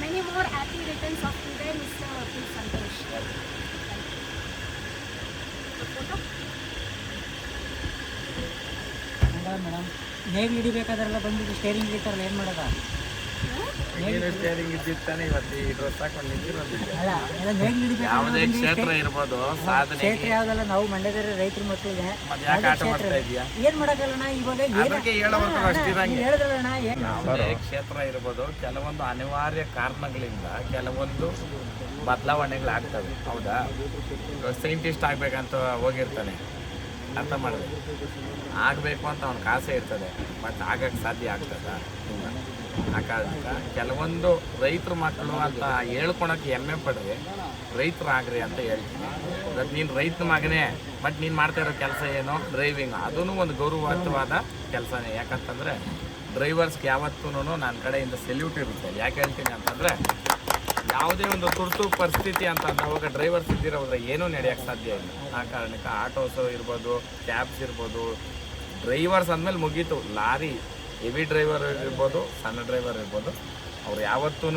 Many more happy returns of today mister P Santosh photo madam ನೇಗ್ ಹಿಡಿಬೇಕಾದ್ರೆಲ್ಲ ಬಂದ್ಬಿಟ್ಟು steering ಇರ್ತಾರಲ್ಲ ಏನು ಮಾಡೋದ? ನೀನು ಸ್ಟೇರಿಂಗ್ ಇದ್ದಿತ್ತಾನೆ ಇವತ್ತು ಈ ಡ್ರೆಸ್ ಹಾಕೊಂಡು ನಿಂತಿರೋದಿಲ್ಲ ಅಲ್ಲ ಎಲ್ಲ ನೇಗ್ ಯಾವುದೇ ಕ್ಷೇತ್ರ ಇರ್ಬೋದು ಸಾಧನೆ ಕ್ಷೇತ್ರ ಯಾವ್ದಲ್ಲ ನಾವು ಮಂಡ್ಯದ ರೈತರು ಮಕ್ಕಳಿಗೆ ಮತ್ತೆ ಯಾಕೆ ಆಟ ಮಾಡ್ತಾ ಇದೀಯಾ? ಏನ್ ಮಾಡಕ್ಕಲ್ಲಣ್ಣ ಇವಾಗ ಹೇಳಿದ್ರಲ್ಲಣ್ಣ ಯಾವುದೇ ಕ್ಷೇತ್ರ ಇರ್ಬೋದು ಕೆಲವೊಂದು ಅನಿವಾರ್ಯ ಕಾರಣಗಳಿಂದ ಕೆಲವೊಂದು ಬದಲಾವಣೆಗಳಾಗ್ತವೆ. ಹೌದಾ? ಸೈಂಟಿಸ್ಟ್ ಆಗ್ಬೇಕಂತ ಹೋಗಿರ್ತಾನೆ ಅರ್ಥ ಮಾಡಬೇಕು ಆಗಬೇಕು ಅಂತ ಅವ್ನ ಕಾಸೆ ಇರ್ತದೆ ಬಟ್ ಆಗಕ್ಕೆ ಸಾಧ್ಯ ಆಗ್ತದ? ಆ ಕಾರಣಕ್ಕೆ ಕೆಲವೊಂದು ರೈತರ ಮಕ್ಕಳು ಅಂತ ಹೇಳ್ಕೊಳಕ್ಕೆ ಹೆಮ್ಮೆ ಪಡ್ರಿ ರೈತರಾಗ್ರಿ ಅಂತ ಹೇಳ್ತೀನಿ. ಬಟ್ ನೀನು ರೈತ ಮಗನೇ, ಬಟ್ ನೀನು ಮಾಡ್ತಾ ಇರೋ ಕೆಲಸ ಏನು? ಡ್ರೈವಿಂಗ್ ಅದೂ ಒಂದು ಗೌರವಾರ್ಥವಾದ ಕೆಲಸನೇ. ಯಾಕಂತಂದರೆ ಡ್ರೈವರ್ಸ್ಗೆ ಯಾವತ್ತೂ ನನ್ನ ಕಡೆಯಿಂದ ಸೆಲ್ಯೂಟ್ ಇರುತ್ತೆ. ಯಾಕೆ ಹೇಳ್ತೀನಿ ಅಂತಂದರೆ ಯಾವುದೇ ಒಂದು ತುರ್ತು ಪರಿಸ್ಥಿತಿ ಅಂತ ಅವಾಗ ಡ್ರೈವರ್ಸ್ ಇದ್ದಿರೋದ್ರೆ ಏನೂ ನಡೆಯೋಕ್ಕೆ ಸಾಧ್ಯ ಇಲ್ಲ. ಆ ಕಾರಣಕ್ಕೆ ಆಟೋಸು ಇರ್ಬೋದು ಕ್ಯಾಬ್ಸ್ ಇರ್ಬೋದು ಡ್ರೈವರ್ಸ್ ಅಂದಮೇಲೆ ಮುಗೀತು. ಲಾರಿ ಹೆವಿ ಡ್ರೈವರ್ ಇರ್ಬೋದು, ಸಣ್ಣ ಡ್ರೈವರ್ ಇರ್ಬೋದು, ಅವ್ರು ಯಾವತ್ತೂ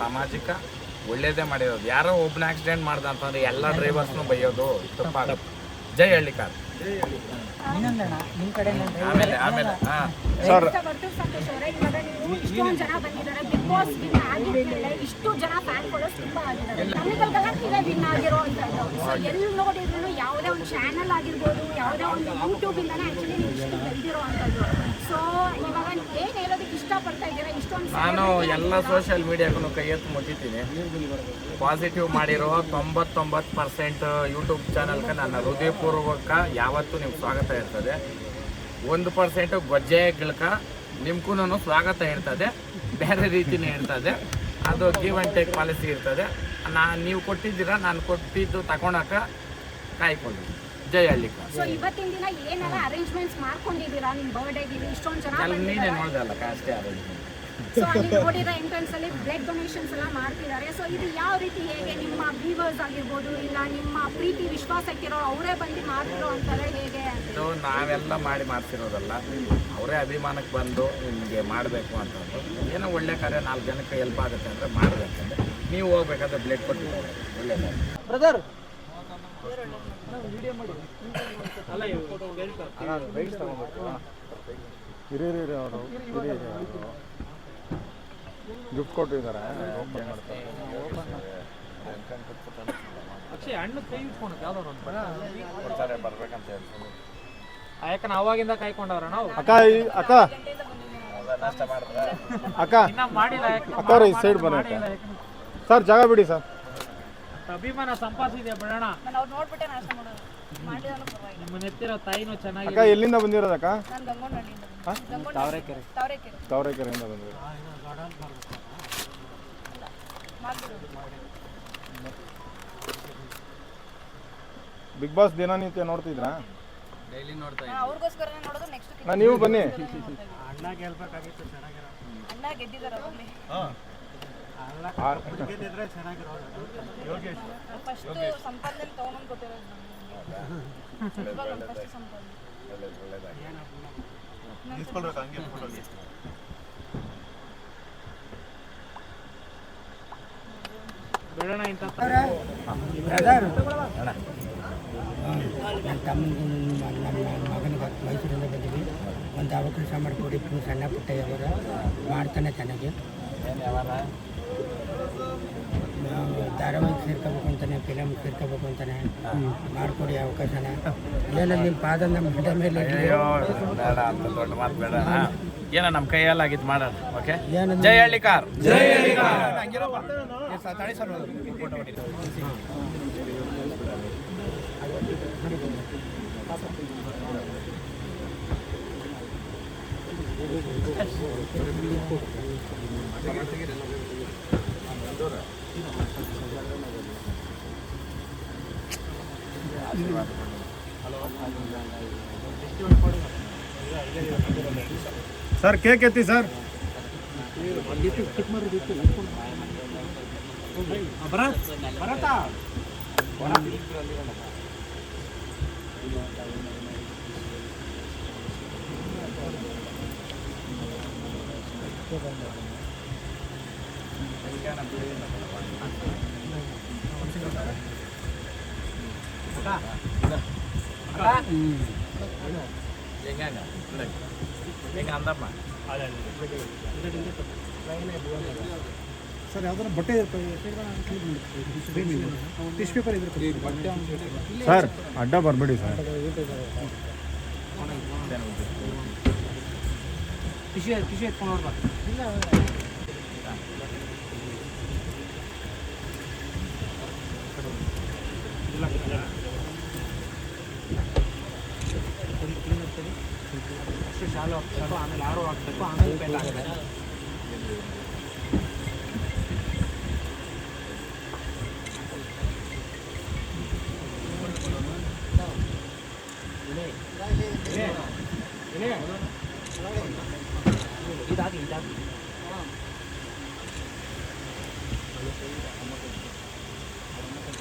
ಸಾಮಾಜಿಕ ಒಳ್ಳೇದೇ ಮಾಡಿರೋದು. ಯಾರೋ ಒಬ್ಬನ ಆಕ್ಸಿಡೆಂಟ್ ಮಾಡ್ದ ಅಂತಂದ್ರೆ ಎಲ್ಲ ಡ್ರೈವರ್ಸ್ನು ಬೈಯೋದು ತಪ್ಪಾಗ ಜೈ ಹಳ್ಳಿ ಸಂತೋಷ್ ಅವರೇ ಇವಾಗ ನೀವು ಇಷ್ಟೊಂದು ಜನ ಬಂದಿದ್ದಾರೆ ಬಿಗ್ ಬಾಸ್ ವಿನ್ ಆಗಿದ್ಮೇಲೆ ಇಷ್ಟು ಜನ ಫ್ಯಾನ್ ಫಾಲೋಸ್ ತುಂಬಾ ಆಗಿದ್ದಾರೆ. ನಮಗೆಲ್ಲ ನೀವೇ ವಿನ್ ಆಗಿರೋ ಅಂತದ್ದು ಸೊ ಎಲ್ಲಿ ನೋಡಿದ್ರು ಯಾವುದೇ ಒಂದು ಚಾನಲ್ ಆಗಿರ್ಬೋದು ಯಾವುದೇ ಒಂದು ಯೂಟ್ಯೂಬ್ ಇಂದಾನೆ ಆಕ್ಚುಲಿ ನೀವು ಇಷ್ಟು ಬೆಳೆದಿರೋ ಅಂತದ್ದು ಸೊ ಇವಾಗ ಏನ್ ಹೇಳೋದು ನಾನು ಎಲ್ಲ ಸೋಷಿಯಲ್ ಮೀಡಿಯಾಗೂ ಕೈ ಎತ್ತು ಮುಗಿತೀನಿ ಪಾಸಿಟಿವ್ ಮಾಡಿರೋ ತೊಂಬತ್ತೊಂಬತ್ತು ಪರ್ಸೆಂಟ್ ಯೂಟ್ಯೂಬ್ ಚಾನಲ್ಗೆ ನನ್ನ ಹೃದಯಪೂರ್ವಕ ಯಾವತ್ತೂ ನಿಮ್ಗೆ ಸ್ವಾಗತ ಇರ್ತದೆ ಒಂದು ಪರ್ಸೆಂಟು ಗೊಜ್ಜೆ ಗಿಳ್ಕ ನಿಮ್ಗೂ ಸ್ವಾಗತ ಇರ್ತದೆ ಬೇರೆ ರೀತಿನೇ ಇರ್ತದೆ ಅದು ಗಿವ್ ಆ್ಯಂಡ್ ಟೇಕ್ ಪಾಲಿಸಿ ಇರ್ತದೆ. ನಾನು ನೀವು ಕೊಟ್ಟಿದ್ದೀರಾ ನಾನು ಕೊಟ್ಟಿದ್ದು ತಗೊಳಕ ಕಾಯ್ಕೊಂಡು ಜೈ ಹಳ್ಳಿಕ ಸೊ ಇವತ್ತಿನ ದಿನ ಏನೆಲ್ಲ ಅರೇಂಜ್ಮೆಂಟ್ಸ್ ಮಾಡ್ಕೊಂಡಿದ್ದೀರಾ? ನಿಮ್ಮ ಬರ್ಡೇಗೆ ಇಷ್ಟೊಂದು ಜನ ಎಲ್ಲ ನೀನೇ ಅಷ್ಟೇ ಅರೇಂಜ್ಮೆಂಟ್ ಸೊ ಅಲ್ಲಿ ನೋಡಿರೋ ಎಂಟ್ರೆನ್ಸ್ ಅಲ್ಲಿ ಬ್ಲಡ್ ಡೊನೇಷನ್ಸ್ ಎಲ್ಲ ಮಾಡ್ತಿದ್ದಾರೆ. ಸೊ ಇದು ಯಾವ ರೀತಿ ಹೇಗೆ ನಿಮ್ಮ ವ್ಯೂವರ್ಸ್ ಆಗಿರ್ಬೋದು ಇಲ್ಲ ನಿಮ್ಮ ಪ್ರೀತಿ ವಿಶ್ವಾಸಕ್ಕಿರೋ ಅವರೇ ಬಂದು ಮಾಡ್ತಿರೋ ಅಂತಾರೆ ಹೇಗೆ? ಇದು ನಾವೆಲ್ಲ ಮಾಡಿ ಮಾಡ್ತಿರೋದಲ್ಲ. ಅವರೇ ಅಭಿಮಾನಕ್ಕೆ ಬಂದು ನಿಮಗೆ ಮಾಡಬೇಕು ಅಂತ ಏನೋ ಒಳ್ಳೆ ಕಾರ್ಯ ನಾಲ್ಕು ಜನಕ್ಕೆ ಹೆಲ್ಪ್ ಆಗುತ್ತೆ ಅಂದ್ರೆ ಮಾಡಬೇಕಂದ್ರೆ ನೀವು ಹೋಗ್ಬೇಕಾದ್ರೆ ಬ್ಲಡ್ ಕೊಟ್ಟು ಒಳ್ಳೆ ಬ್ರದರ್ ಅವರು ಗಿಫ್ಟ್ ಕೊಟ್ಟಿದ್ದಾರೆ ಯಾಕಂದ್ರೆ ಅವಾಗಿಂದ ಕಾಯ್ಕೊಂಡವ್ರ ನಾವು ಅಕ್ಕ ಅಕ್ಕ ಅಕ್ಕ ಯಾಕೆ ಈ ಸೈಡ್ ಬನ್ನಿ ಸರ್ ಜಾಗ ಬಿಡಿ ಸರ್ ಅಭಿಮಾನ ಸಂಪಾದಿಸಿದೆ ಬಿಡೋಣ ನಾನು ಅವ್ರು ನೋಡ್ಬಿಟ್ಟೆ ನಾಶ ಮಾಡೋದು. ಮಾಡಿದಾನು ಪರವಾಗಿಲ್ಲ. ನಿಮ್ಮ ನೆತ್ತಿರೋ ತಾಯಿನೂ ಚೆನ್ನಾಗಿ ಅಕ್ಕ ಎಲ್ಲಿಂದ ಬಂದಿರೋದಕ್ಕ ನಾನು ಗಂಗೊಂಡಳ್ಳಿಯಿಂದ ಹಾ? ತಾವರೆಕೆರೆ. ತಾವರೆಕೆರೆ. ತಾವರೆಕೆರೆಯಿಂದ ಬಂದಿರೋದು. ಬಿಗ್ ಬಾಸ್ ದಿನನಿತ್ಯ ನೋಡ್ತಿದ್ರಾ ಡೈಲಿ ನೋಡ್ತಾ ಅವ್ರಿಗೋಸ್ಕರನೇ ನೋಡೋದು ನೆಕ್ಸ್ಟ್ ನಾ ನೀವು ಬನ್ನಿ. ಅಣ್ಣ ಗೆಲ್ಬೇಕಾಗಿತ್ತು ಚೆನ್ನಾಗಿರೋ. ಅಣ್ಣ ಗೆದ್ದಿದ್ದಾರೆ ಅವರಲ್ಲಿ. ಫಸ್ಟ್ ಸಂಪಾದನೆ ತಗೊಂಬಂದು ಕೊಟ್ಟಿರೋದು ಫಸ್ಟ್ ಸಂಪಾದನೆ. ಬಿಡೋಣ ಇಂಥ ನನ್ನ ತಮ್ಮನಿಗೆ ನನ್ನ ಮಗನಿಗೆ ಮೈಸೂರಿಂದ ಬಂದಿವಿ ಒಂದು ಅವಕಾಶ ಮಾಡಿಕೊಡಿ ಸಣ್ಣ ಪುಟ್ಟ ಯಾವಾಗ ಮಾಡ್ತಾನೆ ಚೆನ್ನಾಗಿ ನಾವು ಧಾರಾವಾಹಿ ಸೇರ್ಕೋಬೇಕು ಅಂತಾನೆ ಫಿಲಮ್ ಸೇರ್ಕೋಬೇಕು ಅಂತಾನೆ ಮಾಡಿಕೊಡಿ ಅವಕಾಶನ. ಏನೋ ನಿಮ್ಮ ಪಾದ ನಮ್ಮ ಮಠ ಮೇಲೆ ಇರ್ಲಿ. ಅಯ್ಯೋ ಬೇಡ ಅಂತ ದೊಡ್ಡ ಮಾತು ಬೇಡ. ಏನೋ ನಮ್ಮ ಕೈಯಲ್ಲಿ ಆಗಿದ್ದು ಮಾಡೋಣ ಓಕೆ ಏನು ಜೈ ಹಳ್ಳಿ ಕಾರ್ ಸರ್ ಕೇಕ್ ಎತ್ತಿ ಸರ್ ಭರತ್ ಭರತ ಏನೋ ಬಿಡಿ ಹೆಂಗ ಹೆಂಗ ಅಂದಮ್ಮ ಸರ್ ಯಾವ್ದಾರ ಬಟ್ಟೆ ಟಿಶ್ ಪೇಪರ್ ಇದ್ರೆ ಸರ್ ಅಡ್ಡ ಬರಬೇಡಿ ಸರ್. ಟಿಶ್ಯೂ ಟಿಶ್ಯೂ ಎತ್ಕೊಂಡು ನೋಡ್ಬಾ ચાલો થતો આને લારો થતો આને પહેલા 이다기 이다기.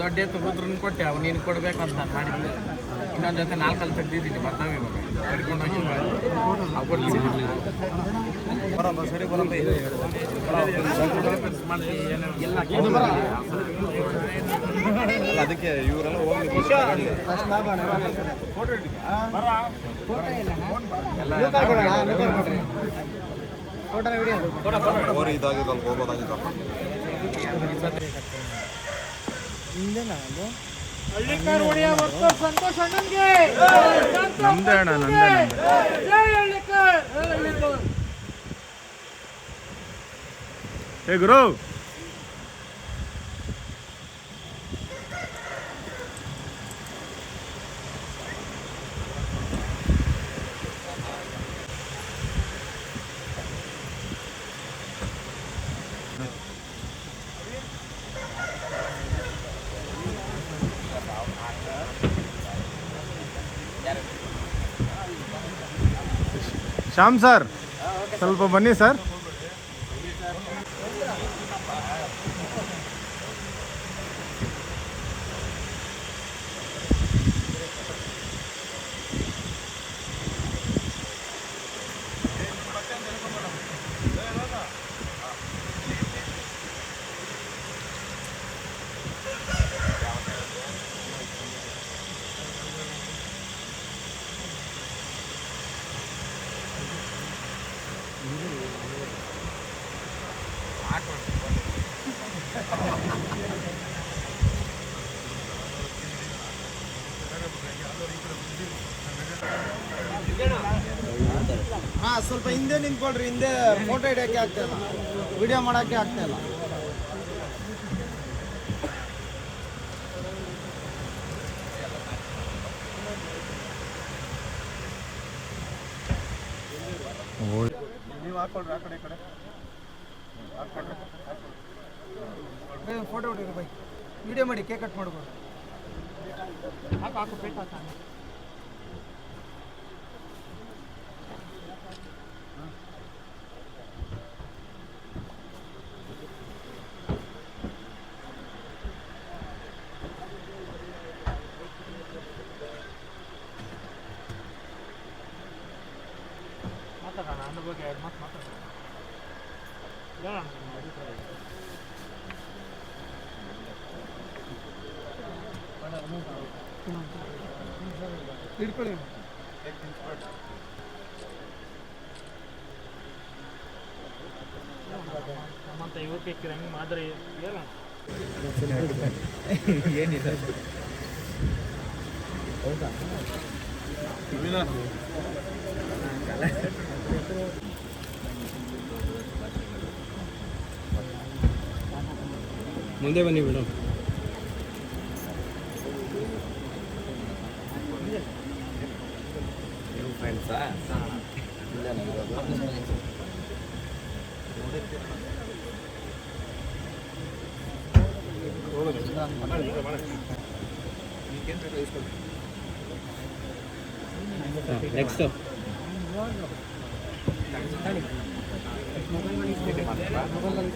ದೊಡ್ಡ ಎತ್ತು ರುದ್ರನ್ ಕೊಟ್ಟೆ ಅವು ನೀನು ಕೊಡ್ಬೇಕಂತ ಅಂತ ನಾನು ಮಾಡಿದ್ದೆ ಇನ್ನೊಂದು ಜೊತೆ ನಾಲ್ಕು ಅಲ್ಲಿ ತೆಗ್ದಿದ್ದೀನಿ ಬರ್ತಾವೆ ಇವಾಗ ಹಿಡ್ಕೊಂಡು ಹೋಗಿ ಅವು ಕೊಡ್ತೀನಿ ಅದಕ್ಕೆ ಇವರೆಲ್ಲ ಓರಿ ಇದಾಗಿದ್ದು ಅಲ್ಲಿ ಹೋಗೋದಾಗಿದ್ದಪ್ಪ ನಮ್ದೇ ಅಣ್ಣ ಹಳ್ಳಿಕಾರ್. ಏ ಗುರು. ಶ್ಯಾಮ್ ಸರ್ ಸ್ವಲ್ಪ ಬನ್ನಿ ಸರ್ ಹಾ ಸ್ವಲ್ಪ ಹಿಂದೆ ನಿಂತ್ಕೊಳ್ರಿ ಹಿಂದೆ ಫೋಟೋ ಹಿಡಿಯೋಕೆ ಆಗ್ತಾ ಇಲ್ಲ. ವಿಡಿಯೋ ಮಾಡೋಕ್ಕೆ ಆಗ್ತಾ ಇಲ್ಲ. ನೀವು ಹಾಕೊಳ್ರಿ ಆ ಕಡೆ ಈ ಕಡೆ. ಫೋಟೋ ಹೊಡಿರಿ ಬೈ. ವಿಡಿಯೋ ಮಾಡಿ ಕೇಕ್ ಕಟ್ ಮಾಡ್ಬೋದು ಹಾಕು ಹಾಕು ಪೇಟ್ ಹಾಕು ಮಾತಾಡೋಣ ಅದ್ರ ಬಗ್ಗೆ ಎರಡು ಮಾತು ಮಾತಾಡೋಣ ಹೇಳೋಣ ನಿಮ್ಮ ಅಭಿಪ್ರಾಯ ಹಿಡ್ಕೊಳ್ಳಿ ನಮ್ಮಂತ ಯುವಕಕ್ಕೆ ಹೆಂಗೆ ಮಾದರಿ ಹೇಳೋಣ ಮುಂದೆ ಬನ್ನಿ ಮೇಡಮ್ ಫ್ರೆಂಡ್ಸಾ ನೆಕ್ಸ್ಟ್ ಮೊಬೈಲ್